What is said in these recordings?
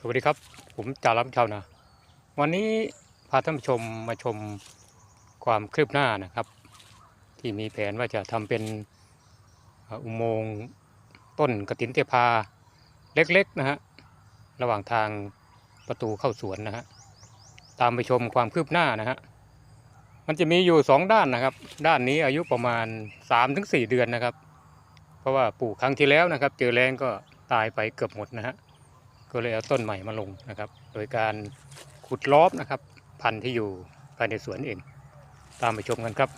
สวัสดีครับ ผมจารับชาวนาวันนี้พาท่านผู้ชมมาชมความคืบหน้านะครับ ที่มีแผนว่าจะทำเป็นอุโมงค์ต้นกระถินเทพาเล็กๆนะฮะระหว่างทางประตูเข้าสวนนะฮะตามไปชมความคืบหน้านะฮะมันจะมีอยู่สองด้านนะครับ ด้านนี้อายุประมาณ 3-4 เดือนนะครับ เพราะว่าปลูกครั้งที่แล้วนะครับ เจอแรงก็ตายไปเกือบหมดนะฮะ ก็เลยเอาต้นใหม่มาลงนะครับ โดยการขุดล้อมนะครับ พันธุ์ที่อยู่ภายในสวนเอง ตามไปชมกันครับ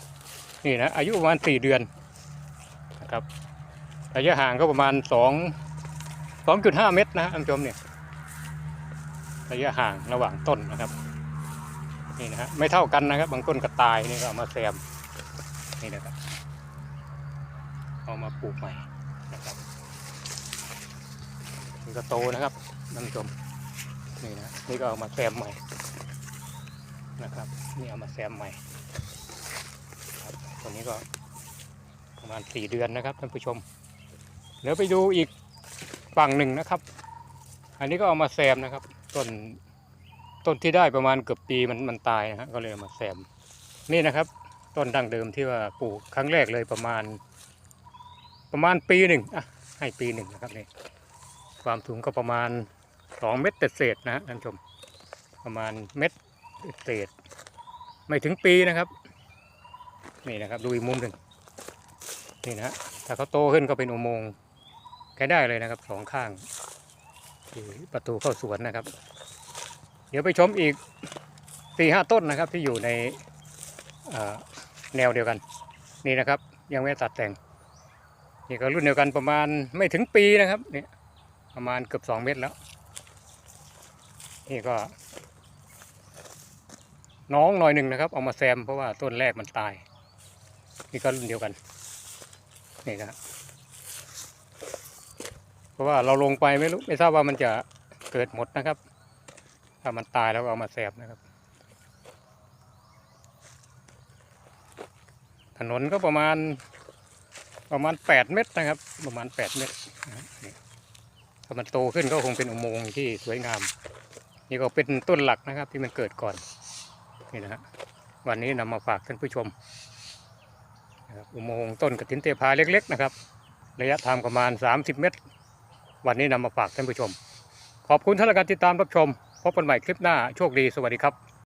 นี่นะอายุประมาณสี่เดือนนะครับระยะห่างก็ประมาณสองสองจุดห้าเมตรนะฮะท่านผู้ชมเนี่ยระยะห่างระหว่างต้นนะครับนี่นะฮะไม่เท่ากันนะครับ บางต้นก็ตายนี่ก็เอามาแซมนี่นะครับเอามาปลูกใหม่นะครับ นี่ก็โตนะครับท่านผู้ชมนี่นะนี่ก็เอามาแซมใหม่นะครับ นี่เอามาแซมใหม่ครับตัวนี้ก็ประมาณสี่เดือนนะครับท่านผู้ชมเดี๋ยวไปดูอีกฝั่งหนึ่งนะครับ อันนี้ก็เอามาแซมนะครับต้นต้นที่ได้ประมาณเกือบปีมันมันตายนะฮะก็เลยเอามาแซม นี่นะครับ ต้นดั้งเดิมที่ว่าปลูกครั้งแรกเลยประมาณ ประมาณปีหนึ่งอะให้ปีหนึ่งนะครับนี่ ความสูงก็ประมาณสองเมตรเศษๆนะฮะท่านชม ประมาณเม็ดเศษ ไม่ถึงปีนะครับ นี่นะครับดูอีกมุมหนึ่งนี่นะถ้าเขาโตขึ้นก็เป็นอุโมงค์ใช้ได้เลยนะครับสองข้างประตูเข้าสวนนะครับ เดี๋ยวไปชมอีกสี่ห้าต้นนะครับที่อยู่ในแนวเดียวกัน นี่นะครับยังไม่ตัดแต่งนี่ก็รุ่นเดียวกันประมาณไม่ถึงปีนะครับนี่ ประมาณเกือบสองเมตรแล้ว นี่ก็ น้องหน่อยหนึ่งนะครับ เอามาแซมเพราะว่าต้นแรกมันตาย นี่ก็รุ่นเดียวกัน นี่นะครับเพราะว่าเราลงไปไม่รู้ไม่ทราบว่ามันจะเกิดหมดนะครับ ถ้ามันตายแล้วก็เอามาแซมนะครับ ถนนก็ประมาณประมาณแปดเมตรนะครับ ประมาณแปดเมตรนะครับ ถ้ามันโตขึ้นก็คงเป็นอุโมงค์ที่สวยงาม นี่ก็เป็นต้นหลักนะครับที่มันเกิดก่อนนี่นะฮะวันนี้นำมาฝากท่านผู้ชมอุโมงค์ต้นกระถินเตพาเล็ก ๆ นะครับ ระยะทางประมาณ 30 เมตร วันนี้นำมาฝากท่านผู้ชม ขอบคุณท่านละการติดตามรับชมพบกันใหม่คลิปหน้าโชคดีสวัสดีครับ